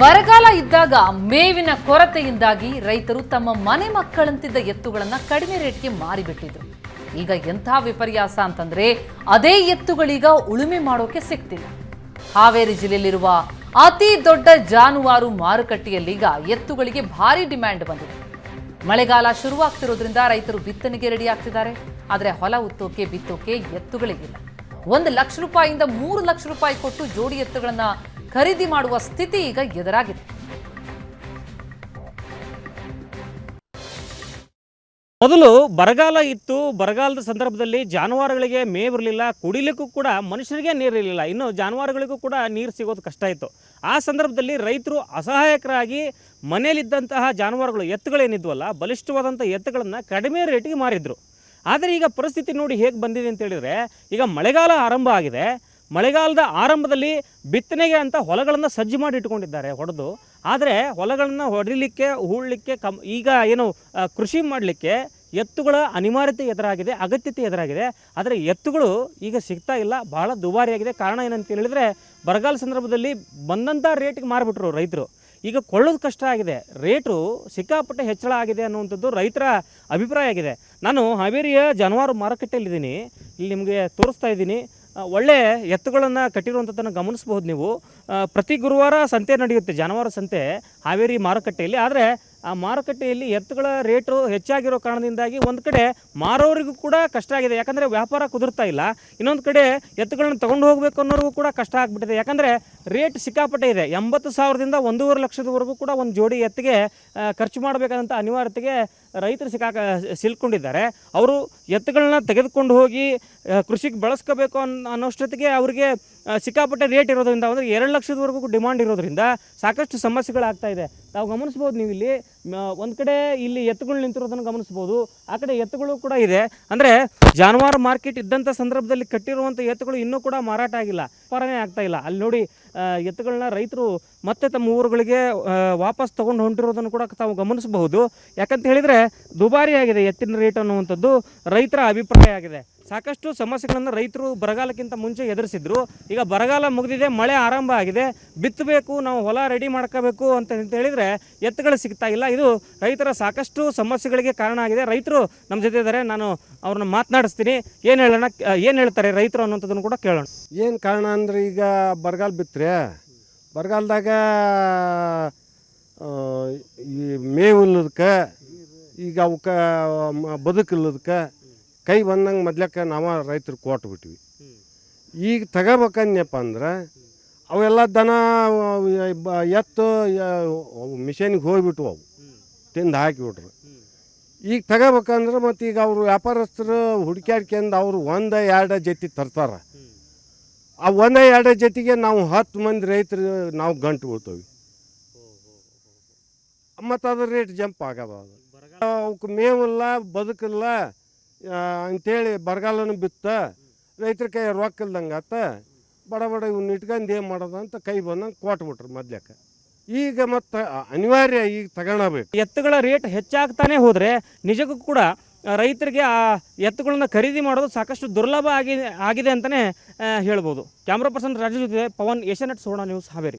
ಬರಗಾಲ ಇದ್ದಾಗ ಮೇವಿನ ಕೊರತೆಯಿಂದಾಗಿ ರೈತರು ತಮ್ಮ ಮನೆ ಮಕ್ಕಳಂತಿದ್ದ ಎತ್ತುಗಳನ್ನ ಕಡಿಮೆ ರೇಟ್ಗೆ ಮಾರಿಬಿಟ್ಟಿದ್ರು. ಈಗ ಎಂಥ ವಿಪರ್ಯಾಸ ಅಂತಂದ್ರೆ ಅದೇ ಎತ್ತುಗಳೀಗ ಉಳುಮೆ ಮಾಡೋಕೆ ಸಿಗ್ತಿಲ್ಲ. ಹಾವೇರಿ ಜಿಲ್ಲೆಯಲ್ಲಿರುವ ಅತಿ ದೊಡ್ಡ ಜಾನುವಾರು ಮಾರುಕಟ್ಟೆಯಲ್ಲೀಗ ಎತ್ತುಗಳಿಗೆ ಭಾರಿ ಡಿಮ್ಯಾಂಡ್ ಬಂದಿದೆ. ಮಳೆಗಾಲ ಶುರುವಾಗ್ತಿರೋದ್ರಿಂದ ರೈತರು ಬಿತ್ತನೆಗೆ ರೆಡಿ ಆಗ್ತಿದ್ದಾರೆ. ಆದರೆ ಹೊಲ ಉತ್ತೋಕೆ ಬಿತ್ತೋಕೆ ಎತ್ತುಗಳಿಗಿಲ್ಲ ಒಂದು ಲಕ್ಷ ರೂಪಾಯಿಯಿಂದ ಮೂರು ಲಕ್ಷ ರೂಪಾಯಿ ಕೊಟ್ಟು ಜೋಡಿ ಎತ್ತುಗಳನ್ನ ಖರೀದಿ ಮಾಡುವ ಸ್ಥಿತಿ ಈಗ ಎದುರಾಗಿದೆ. ಮೊದಲು ಬರಗಾಲ ಇತ್ತು. ಬರಗಾಲದ ಸಂದರ್ಭದಲ್ಲಿ ಜಾನುವಾರುಗಳಿಗೆ ಮೇವಿರಲಿಲ್ಲ ಕುಡಿಲಿಕ್ಕೂ ಕೂಡ ಮನುಷ್ಯರಿಗೆ ನೀರಿರಲಿಲ್ಲ ಇನ್ನು ಜಾನುವಾರುಗಳಿಗೂ ಕೂಡ ನೀರು ಸಿಗೋದು ಕಷ್ಟ ಇತ್ತು. ಆ ಸಂದರ್ಭದಲ್ಲಿ ರೈತರು ಅಸಹಾಯಕರಾಗಿ ಮನೆಯಲ್ಲಿದ್ದಂತಹ ಜಾನುವಾರುಗಳು, ಎತ್ತುಗಳೇನಿದ್ವಲ್ಲ, ಬಲಿಷ್ಠವಾದಂಥ ಎತ್ತುಗಳನ್ನು ಕಡಿಮೆ ರೇಟಿಗೆ ಮಾರಿದ್ರು. ಆದರೆ ಈಗ ಪರಿಸ್ಥಿತಿ ನೋಡಿ ಹೇಗೆ ಬಂದಿದೆ ಅಂತ ಹೇಳಿದರೆ, ಈಗ ಮಳೆಗಾಲ ಆರಂಭ ಆಗಿದೆ. ಮಳೆಗಾಲದ ಆರಂಭದಲ್ಲಿ ಬಿತ್ತನೆಗೆ ಅಂತ ಹೊಲಗಳನ್ನು ಸಜ್ಜು ಮಾಡಿ ಇಟ್ಕೊಂಡಿದ್ದಾರೆ ಹೊಡೆದು. ಆದರೆ ಹೊಲಗಳನ್ನು ಹೊಡಿಲಿಕ್ಕೆ, ಹೂಳಲಿಕ್ಕೆ, ಕಮ್, ಈಗ ಏನು ಕೃಷಿ ಮಾಡಲಿಕ್ಕೆ ಎತ್ತುಗಳ ಅನಿವಾರ್ಯತೆ ಎದುರಾಗಿದೆ, ಅಗತ್ಯತೆ ಎದುರಾಗಿದೆ. ಆದರೆ ಎತ್ತುಗಳು ಈಗ ಸಿಗ್ತಾ ಇಲ್ಲ, ಬಹಳ ದುಬಾರಿಯಾಗಿದೆ. ಕಾರಣ ಏನಂತ ಹೇಳಿದರೆ, ಬರಗಾಲ ಸಂದರ್ಭದಲ್ಲಿ ಬಂದಂಥ ರೇಟಿಗೆ ಮಾರಿಬಿಟ್ರು ರೈತರು. ಈಗ ಕೊಳ್ಳೋದು ಕಷ್ಟ ಆಗಿದೆ. ರೇಟು ಸಿಕ್ಕಾಪಟ್ಟೆ ಹೆಚ್ಚಳ ಆಗಿದೆ ಅನ್ನುವಂಥದ್ದು ರೈತರ ಅಭಿಪ್ರಾಯ ಆಗಿದೆ. ನಾನು ಹಾವೇರಿಯ ಜಾನುವಾರು ಮಾರುಕಟ್ಟೆಯಲ್ಲಿದ್ದೀನಿ. ಇಲ್ಲಿ ನಿಮಗೆ ತೋರಿಸ್ತಾ ಇದ್ದೀನಿ. ಒಳ್ಳೆ ಎತ್ತುಗಳನ್ನು ಕಟ್ಟಿರುವಂಥದ್ದನ್ನು ಗಮನಿಸ್ಬೋದು ನೀವು. ಪ್ರತಿ ಗುರುವಾರ ಸಂತೆ ನಡೆಯುತ್ತೆ, ಜಾನುವಾರು ಸಂತೆ, ಹಾವೇರಿ ಮಾರುಕಟ್ಟೆಯಲ್ಲಿ. ಆದರೆ ಆ ಮಾರುಕಟ್ಟೆಯಲ್ಲಿ ಎತ್ತುಗಳ ರೇಟು ಹೆಚ್ಚಾಗಿರೋ ಕಾರಣದಿಂದಾಗಿ ಒಂದು ಕಡೆ ಮಾರೋರಿಗೂ ಕೂಡ ಕಷ್ಟ ಆಗಿದೆ. ಯಾಕಂದರೆ ವ್ಯಾಪಾರ ಕುದುರ್ತಾ ಇಲ್ಲ. ಇನ್ನೊಂದು ಕಡೆ ಎತ್ತುಗಳನ್ನು ತೊಗೊಂಡು ಹೋಗಬೇಕು ಅನ್ನೋರಿಗೂ ಕೂಡ ಕಷ್ಟ ಆಗಿಬಿಟ್ಟಿದೆ. ಯಾಕಂದರೆ ರೇಟ್ ಸಿಕ್ಕಾಪಟ್ಟೆ ಇದೆ. ಎಂಬತ್ತು ಸಾವಿರದಿಂದ ಒಂದೂವರೆ ಲಕ್ಷದವರೆಗೂ ಕೂಡ ಒಂದು ಜೋಡಿ ಎತ್ತಿಗೆ ಖರ್ಚು ಮಾಡಬೇಕಾದಂಥ ಅನಿವಾರ್ಯತೆಗೆ ರೈತರು ಸಿಕ್ಕಾಕ ಸಿಲ್ಕೊಂಡಿದ್ದಾರೆ. ಅವರು ಎತ್ತುಗಳನ್ನ ತೆಗೆದುಕೊಂಡು ಹೋಗಿ ಕೃಷಿಗೆ ಬಳಸ್ಕೋಬೇಕು ಅನ್, ಅನ್ನೋಷ್ಟೊತ್ತಿಗೆ ಅವರಿಗೆ ಸಿಕ್ಕಾಪಟ್ಟೆ ರೇಟ್ ಇರೋದ್ರಿಂದ ಅಂದರೆ ಎರಡು ಲಕ್ಷದವರೆಗೂ ಡಿಮಾಂಡ್ ಇರೋದ್ರಿಂದ ಸಾಕಷ್ಟು ಸಮಸ್ಯೆಗಳಾಗ್ತಾ ಇದೆ. ತಾವು ಗಮನಿಸ್ಬೋದು ನೀವು ಇಲ್ಲಿ ಒಂದು ಕಡೆ ಇಲ್ಲಿ ಎತ್ತುಗಳು ನಿಂತಿರೋದನ್ನು ಗಮನಿಸ್ಬೋದು. ಆ ಕಡೆ ಎತ್ತುಗಳು ಕೂಡ ಇದೆ. ಅಂದರೆ ಜಾನುವಾರು ಮಾರ್ಕೆಟ್ ಇದ್ದಂಥ ಸಂದರ್ಭದಲ್ಲಿ ಕಟ್ಟಿರುವಂಥ ಎತ್ತುಗಳು ಇನ್ನೂ ಕೂಡ ಮಾರಾಟ ಆಗಿಲ್ಲ. ವ್ಯಾಪಾರನೇ ಆಗ್ತಾ ಇಲ್ಲ. ಅಲ್ಲಿ ನೋಡಿ ಎತ್ತುಗಳನ್ನ ರೈತರು ಮತ್ತೆ ತಮ್ಮ ಊರುಗಳಿಗೆ ವಾಪಸ್ ತೊಗೊಂಡು ಹೊಂಟಿರೋದನ್ನು ಕೂಡ ತಾವು ಗಮನಿಸಬಹುದು. ಯಾಕಂತ ಹೇಳಿದರೆ ದುಬಾರಿ ಆಗಿದೆ ಎತ್ತಿನ ರೇಟ್ ಅನ್ನುವಂಥದ್ದು. ರೈತರ ಅಭಿಪ್ರಾಯ ಆಗಿದೆ. ಸಾಕಷ್ಟು ಸಮಸ್ಯೆಗಳನ್ನು ರೈತರು ಬರಗಾಲಕ್ಕಿಂತ ಮುಂಚೆ ಎದುರಿಸಿದ್ರು. ಈಗ ಬರಗಾಲ ಮುಗಿದಿದೆ, ಮಳೆ ಆರಂಭ ಆಗಿದೆ, ಬಿತ್ತಬೇಕು, ನಾವು ಹೊಲ ರೆಡಿ ಮಾಡ್ಕೋಬೇಕು ಅಂತ ಹೇಳಿದರೆ ಎತ್ತುಗಳು ಸಿಗ್ತಾ ಇಲ್ಲ. ಇದು ರೈತರ ಸಾಕಷ್ಟು ಸಮಸ್ಯೆಗಳಿಗೆ ಕಾರಣ ಆಗಿದೆ. ರೈತರು ನಮ್ಮ ಜೊತೆ ಇದ್ದಾರೆ, ನಾನು ಅವ್ರನ್ನ ಮಾತನಾಡಿಸ್ತೀನಿ. ಏನು ಹೇಳೋಣ ಏನು ಹೇಳ್ತಾರೆ ರೈತರು ಅನ್ನೋಂಥದ್ದನ್ನು ಕೂಡ ಕೇಳೋಣ. ಏನು ಕಾರಣ ಅಂದ್ರೆ ಈಗ ಬರಗಾಲ ಬಿತ್ತರೆ, ಬರಗಾಲದಾಗ ಈ ಮೇವು ಇಲ್ಲದಕ್ಕೆ, ಈಗ ಅವಕ್ಕೆ ಬದುಕಿಲ್ಲದಕ್ಕೆ ಕೈ ಬಂದಂಗೆ ಮೊದ್ಲಕ್ಕೆ ನಾವು ರೈತರು ಕೊಟ್ಬಿಟ್ವಿ ಈಗ ತಗೋಬೇಕನ್ಯಪ್ಪ ಅಂದ್ರೆ ಅವೆಲ್ಲ ದನ ಎತ್ತು ಮಿಷನಿಗೆ ಹೋಗಿಬಿಟ್ವು ಅವು. ತಿಂದು ಹಾಕಿಬಿಟ್ರು. ಈಗ ತಗೋಬೇಕಂದ್ರೆ ಮತ್ತು ಈಗ ಅವರು ವ್ಯಾಪಾರಸ್ಥರು ಹುಡುಕ್ಯಾಡ್ಕೊಂಡು ಅವರು ಒಂದು ಎರಡು ಜೊತೆ ತರ್ತಾರೆ. ಆ ಒಂದೇ ಎರಡು ಜೊತೆಗೆ ನಾವು ಹತ್ತು ಮಂದಿ ರೈತರು ನಾವು ಗಂಟು ಬಿಡ್ತೀವಿ ಮತ್ತು ಅದ್ರ ರೇಟ್ ಜಂಪ್ ಆಗದ ಅದು. ಅವಕ್ಕೆ ಮೇವಿಲ್ಲ ಬದುಕಿಲ್ಲ ಅಂಥೇಳಿ ಬರಗಾಲನ ಬಿತ್ತ, ರೈತರ ಕೈ ರೊಕ್ಕ ಆತ, ಬಡ ಬಡ ಇವ್ನ ಇಟ್ಕೊಂಡು ಏನು ಮಾಡೋದು ಅಂತ ಕೈ ಬಂದಂಗೆ ಕೊಟ್ಬಿಟ್ರು ಮೊದ್ಲಕ್ಕೆ ಈಗ ಮತ್ತು ಅನಿವಾರ್ಯ ಈಗ ತಗೊಳಬೇಕು. ಎತ್ತುಗಳ ರೇಟ್ ಹೆಚ್ಚಾಗ್ತಾನೆ ಹೋದರೆ ನಿಜಕ್ಕೂ ಕೂಡ ರೈತರಿಗೆ ಆ ಎತ್ತುಗಳನ್ನ ಖರೀದಿ ಮಾಡೋದು ಸಾಕಷ್ಟು ದುರ್ಲಭ ಆಗಿದೆ ಆಗಿದೆ ಅಂತಲೇ ಹೇಳ್ಬೋದು. ಕ್ಯಾಮ್ರಾ ಪರ್ಸನ್ ರಾಜು ಜೊತೆ ಪವನ್ ಏಷ್ಯಾನೆಟ್ ಸುವರ್ಣ ನ್ಯೂಸ್ ಹಾವೇರಿ.